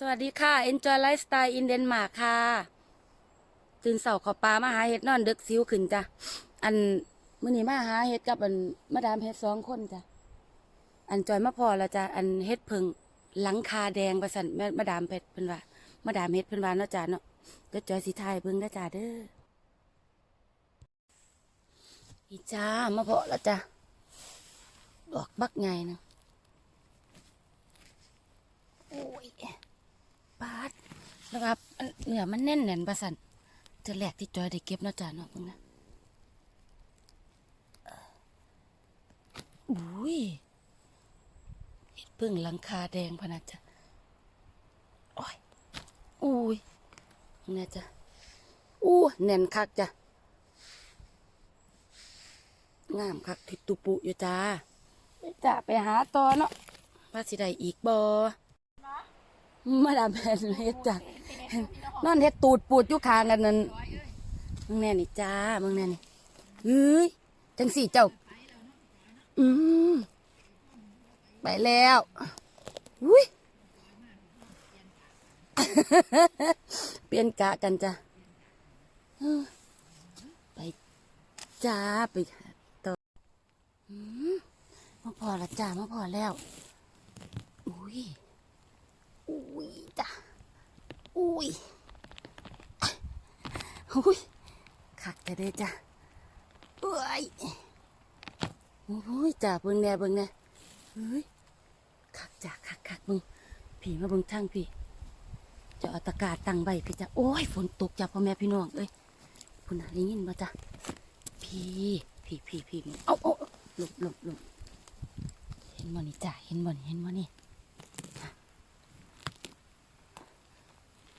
สวัสดีค่ะ Enjoy Lifestyle in Denmark ค่ะ ตื่นเสาขอปลามาหาเห็ดนอนเดึกซิวขึ้นจ้ะ อันมื้อนี้มาหาเห็ดกับอันมาดามเห็ดสองคนจ้ะ อันจอยมาพอแล้วจ้ะ อันเห็ดเพิงหลังคาแดงประสันแม่มาดามเพ็ดเพิ่นว่ามาดามเห็ดเพิ่นว่าเนาะจ้ะเนาะเดี๋ยวจอยสิทยเบิ่งนะจ้ะเด้ออีจ้ามาพอแล้วจ้ะดอกบักไงนะโอ้ย ปาดแล้วครับอันเนื้อมันแน่นแน่นประสันเจะแหลกที่จอยได้เก็บเนาะจ้าเนาะเพิ่งนะอุ้ยเห็ดพึ่งหลังคาแดงพะนะจ้ะโอ้ยอุ้ยเนี่ยจ้ะอู้แน่นคักจ้ะงามคักทิดตุปุอยู่จ้าจ้าไปหาต่อเนาะว่าสิได้อีกบ่ มาดามแพนเฮ็ดจ้ะนอนเฮ็ดตูดปูดอยู่คางกันนั่นมึงแน่นี่จ้ามึงแน่นี่เฮ้ยจังสี่เจ้า อืมไปแล้วอุ้ยเปลี่ยนกะกันจ้ะไปจ้าไปต่ออืมมาพอละจ้ามาพอแล้วอุ้ย อุ้ยจ้ะ อุ้ยอุ้ยขักแต่เด้จ้ะเอ้ยโอ้ยจ้ะเบิ่งแน่เบิ่งแน่เฮ้ยขักจ้ะขักขักเบิ่งพี่มาเบิ่งทางพี่จะเอาตะกาตั้งใบพี่จ้ะโอ้ยฝนตกจ้ะพ่อแม่พี่น้องเอ้ยพุ่นน่ะได้ยินบ่จ้ะพี่พี่พี่พี่เอาเอาเอาหลบหลบหลบเห็นบ่นี่จ้ะเห็นบ่นี่เห็นบ่นี่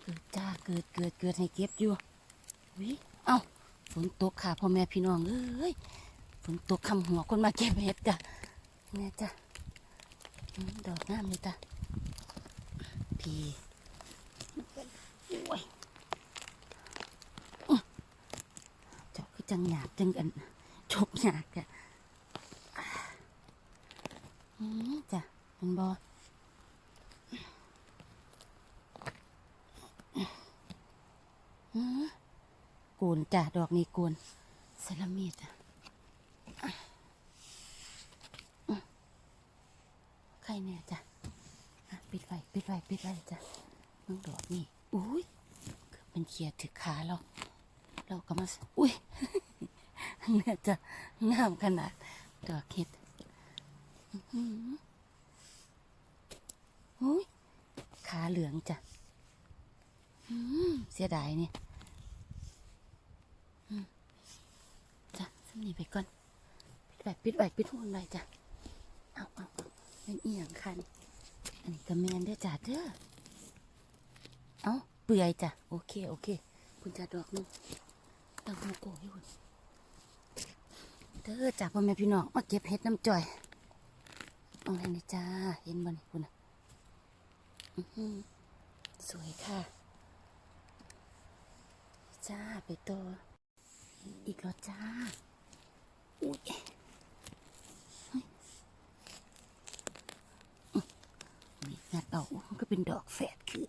เกิด จ้าเกิดเกิดเกิดให้เก็บอยู่วิเอ้าฝนตกค่ะพ่อแม่พี่น้องเอ้ยฝนตกคำหัวคนมาเก็บเห็ดกะเนี่ยจ้ะดอกงามเลยจ้ะพี่โอ้ยอื้อเจาะคือจังหยาบจังกันชกหยาบจ้ะอืมจ้ะมันบอ กูน จ้ะดอกนี้กูนเซรามิดอะอะอืมใครเนี่ยจ้ะอะปิดไว้ปิดไว้ปิดไว้จ้ะมึงดอกนี่อุ้ยเกือบเป็นเขียดถือขาเรา เราก็มาอุ้ยเนี่ยจะงามขนาดดอกเห็ดอุ้ยขาเหลืองจ้ะเสียดายเนี่ย จ้ะสำ นี่ไปก่อนปิดไว้ปิดไว้ปิดหูหน่อยจ้ะเอาเอาเอาเป็นอีหยังคันอันนี้ก็แมนเด้จ้ะเด้อเอาเปื่อยจ้ะโอเคโอเคคุณจ้าดอกนึงตั้งหูโกให้คุณเด้อจ้ะพ่อแม่พี่น้องมาเก็บเห็ดน้ำจ่อยเอาเลยนี่จ้าเห็นบ่นี่คุณน่ะสวยค่ะจ้าไปตัวอีกแล้วจ้า อุ้ยมีงัดออกมันก็เป็นดอกแฝดคือ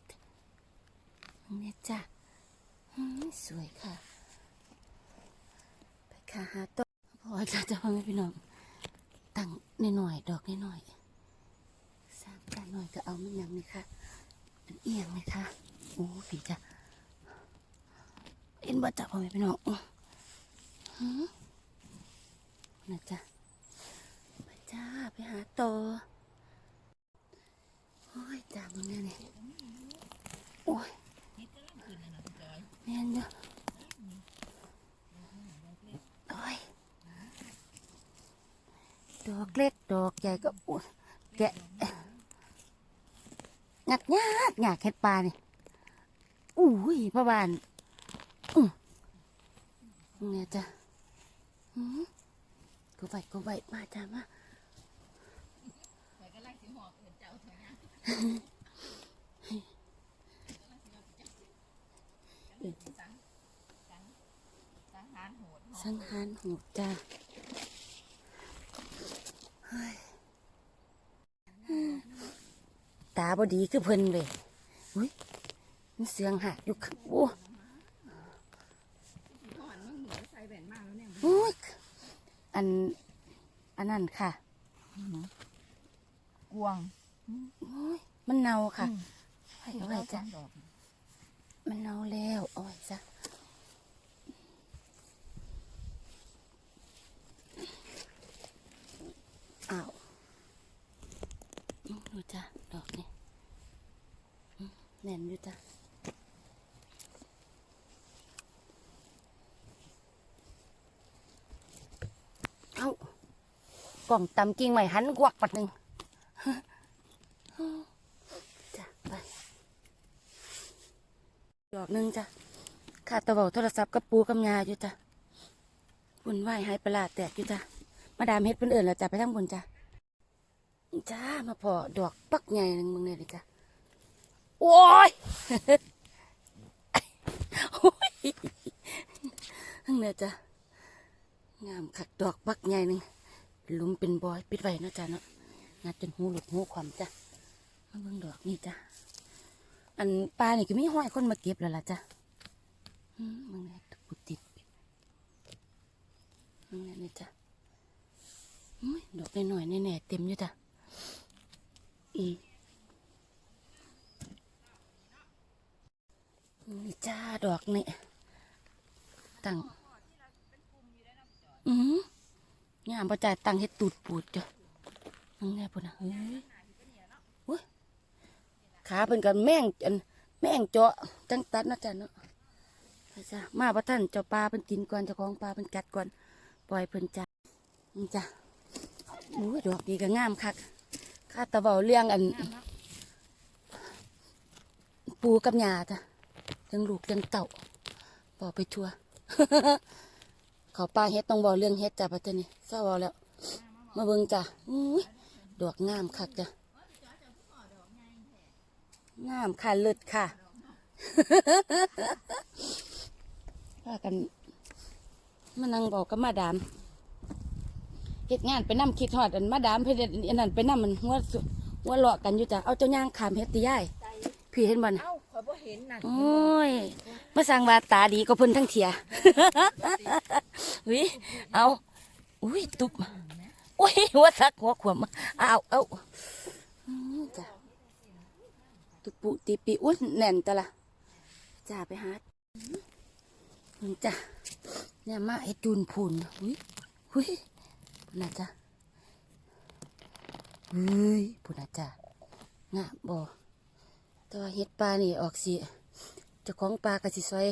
เนี่ยจ้าอื้อสวยค่ะ ไปค่ะหาต้นพอจะจะพังให้พี่น้อง ตั้งนหน่อยดอกนหน่อยสร้างกันหน่อยก็เอามันยังไหมคะมันเอียงไหมคะโอ้ผีจ้ะเอ็นบ่จับพ่อแม่พี่น้อง นะจ๊ะไปจ้าไปหาโตโอ้ยจ้ามึงเนี่ยนี่โอ้ยแม่นเยอะโอ้ยดอกเล็กดอกใหญ่ก็โอ้ยแกะงัดงากงากเห็ดปลานี่อุ้ยพ่อบ้านอื้อเนี่ยจ้ะอืม กูไปกูไปมาจ้ามาสังหารโหดจ้าตาบอดีคือเพิ่นเลยอุ้ยมันเสียงหักอยู่ข้างโอ้ ถอนมึงเหนือใส่แหวนมากแล้วเนี่ย โอ้ย อัน อันนั้นค่ะกวงโอ้ยมันเน่าค่ะให้เอาไว้จ้ะดอกมันเน่าแล้วเอาไว้จ้ะอ้าวอืมดูจ้ะดอกนี่อืมแน่นอยู่จ้ะเอ้า กล่องตำกิ่งใหม่หันกวักปัดหนึ่งจ้ะไปดอกหนึ่งจ้ะขาดตะเบาโทรศัพท์กับปูกับยาอยู่จ้ะบุญไหวหายประหลาดแตกอยู่จ้ะมาดามเฮ็ดเพิ่นเอิ่นแล้วจ้ะไปทั้งบนจ้ะจ้ามาพอดอกปักใหญ่หนึ่งมึงเนี่ยดิจ้ะโอ้ยโอ้ยทั้งเนี่ยจ้ะงามขัดดอกปักใหญ่หนึ่ง ลุมเป็นบอยปิดไว้นะจ้ะเนาะงัดจนหูหลุดหูความจ้ะมาเบิ่งดอกนี่จ้ะอันปลานี่ก็มีห้อยคนมาเก็บแล้วล่ะจ้ะมึงเนี่ยตะปุติดมึงเนี่ยนี่จ้ะอุ้ยดอกน้อยๆแน่ๆเต็มอยู่จ้ะอืมนี่จ้าดอกนี่ตั้งอืม งามประจ่ายตังเฮ็ดตูดปูดจ้ะมึงเนี่ยพุ่นนะเฮ้ยอุ้ยขาเป็นกันแม่งอันแม่งเจาะจังตัดนะจ้ะเนาะไปจ้ะมาพระท่านเจ้าปลาเป็นกินก่อนเจ้าของปลาเป็นกัดก่อนปล่อยเพิ่นจ้ะนี่จ้ะโอ้ยดอกนี้ก็งามคักข้าตะเบาเลี้ยงอัน ปูกับหยาจ้ะยังลูกยังเต่าบอกไปทัว เขาปลาเฮ็ดต้องบอกเรื่องเฮ็ดจ้ะปัจจุบันนี้เศร้าเอาแล้ว มาเบิ่งจ้ะอุ้ยดอกงามคักจ้ะงามค่ะเลิศค่ะว่ากันมานั่งบอกกับมาดามเฮ็ดงานไปนั่คิดฮอดอันมาดามเพิ่นเฮ็ดอันนั้นไปนั่มันหัวสุหัวเลาะกันอยู่จ้ะเอาเจ้าย่างขามเฮ็ดติยายพี่เห็นบ่น่ะเอ้าขอยบ่เห็นน่ะโอ้ย มาสั่งว่าตาดีก็เพิ่นทั้งเถียวิเอา อุ้ยตุบอุ้ยหัวสักหัวขวมเอาเอาจ้ะตุปุติปีอุ้ยแน่นตะละจ้าไปหาจ้ะเนี่ยมาไอ้จูนพูนหุ้ยหุ้ยพูน่ะจ้ะเฮ้ยพูน่ะจ้ะงะบ่แต่ว่าเฮ็ดปลานี่ออกสิ จ้าของปลากระสิซอย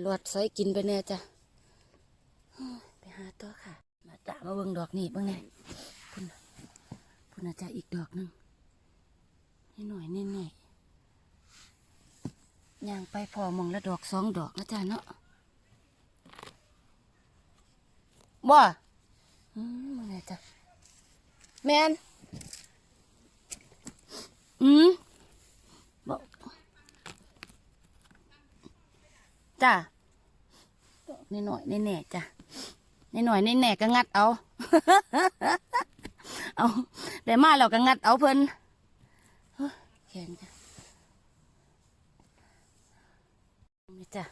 หลอดซอยกินไปแน่จ้ะไปหาต่อค่ะ มาจ้ะมาเบิ่งดอกนี่เบิ่งแน่พุ่นพุ่นน่ะจ้ะอีกดอกหนึงนิดหน่อยนิดหน่อยย่างไปพอมองละดอกสองดอกนะจ๊ะเนาะบ่อืมมันไงจ้ะแมนอืม จ้ะนหน่อยแน่จ้ะนหน่อยแน่ก็งัดเอา เอาได้มาแล้วก็งัดเอาเพิ่นแข็งจ้ะนี่จ้ะ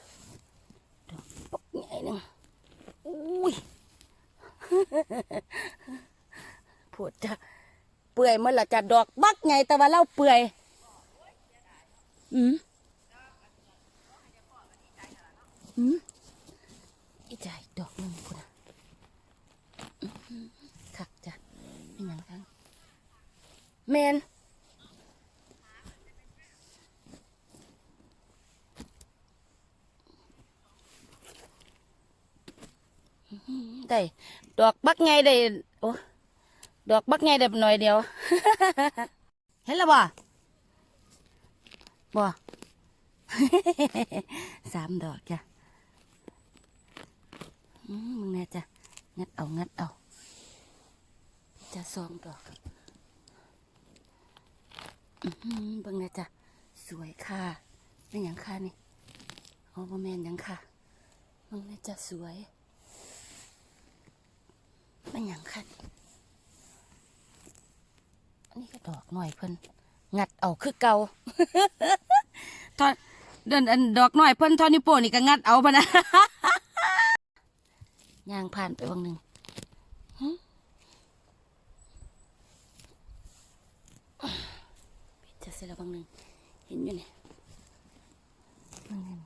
ดอกปกใหญ่หนึ่งอุ้ยปวดจ้ะเปื่อยเมื่อละจ้ะดอกบักไงแต่ว่าเล่าเปื่อย อืม อืมอีจ่ายดอกหนึงพุ่นอะอื้อหือคักจ้ะเป็นหยังคะแมนได้ดอกบักไงได้โอ้ดอกบักไงได้หน่อยเดียว เห็นแล้วบ่บ่สามดอกจ้ะอื มึงแน่จ้ะ งัดเอา งัดเอา จะสองดอกอือหือเบิ่งแน่จ้ะ สวยค่ะเป็นหยังค่ะนี่โอ้บ่แมนหยังค่ะเบิ่งแน่จ้ะ สวยเป็นอย่างคันอันนี้ก็ดอกหน่อยเพิ่นงัดเอาคือเก่าทอนเดินดอกหน้อยเพิ่นทอนิโปนี่ก็งัดเอาปะนะ ย่างผ่านไปวังหนึ่งหึปิดจะเสร็จแล้ววังหนึ่งเห็นอยู่เนี่ยวังหนึ่ง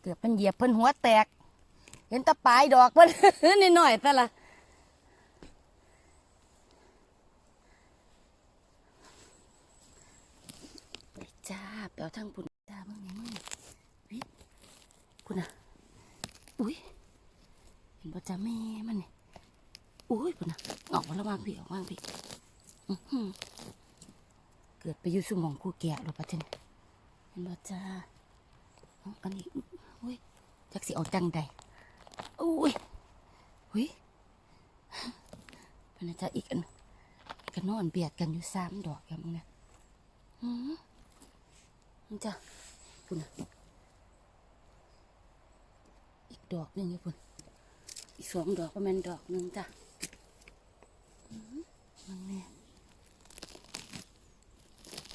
เกือบเพิ่นเหยียบเพิ่นหัวแตก เห็นแตะปลายดอกเพิ่นนิดหน่อยซะละไปจ้าไปเอาทั้งปุ่นจ้าเบิ่งนี่มึงวิคุณอะอุ้ยเห็น บ่จ้าแม่มันนี่อุ้ยปุ่นะออกมาระวังพี่ออกมาพี่เกิดไปอยู่สุมองกูแก่หรอปะเจนเห็นบ่จ้าอันนี้อุ้ยจักสิเอาจังใดอุ้ยอุ้ยพนันจะอีกอันก็นอนเบียดกันอยู่สามดอกอย่างมึงนะอืมจ้ะคุณน่ะอีกดอกหนึ่งอยู่คุณ อีกสองดอกประมาณดอกหนึ่งจ้ะอืมมันแน่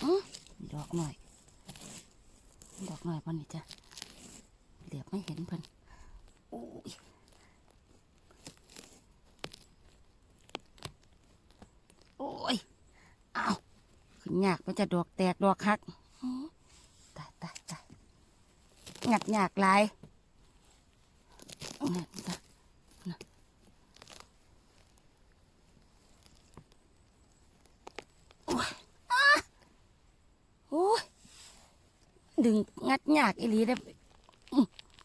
อือดอกหน่อย ดอกหน่อยปานนี้จ้ะเหลือบไม่เห็นเพิ่นโอ้ยโอ้ยอ้าวขึ้นยากมันจะดอกแตกดอกหักอื้อตายตายตายงัดยากหลายนี่จ้ะนะโอ้ยอ้าโอ้ย ดึงงัดยากอีหลีได้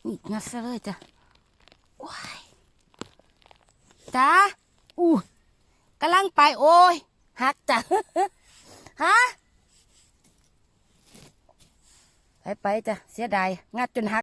นี่งัดซะเลยจ้ะว้ายจ้าอู้กำลังไปโอ้ยหักจ้ะฮะไปไปจ้ะเสียดายงัดจนหัก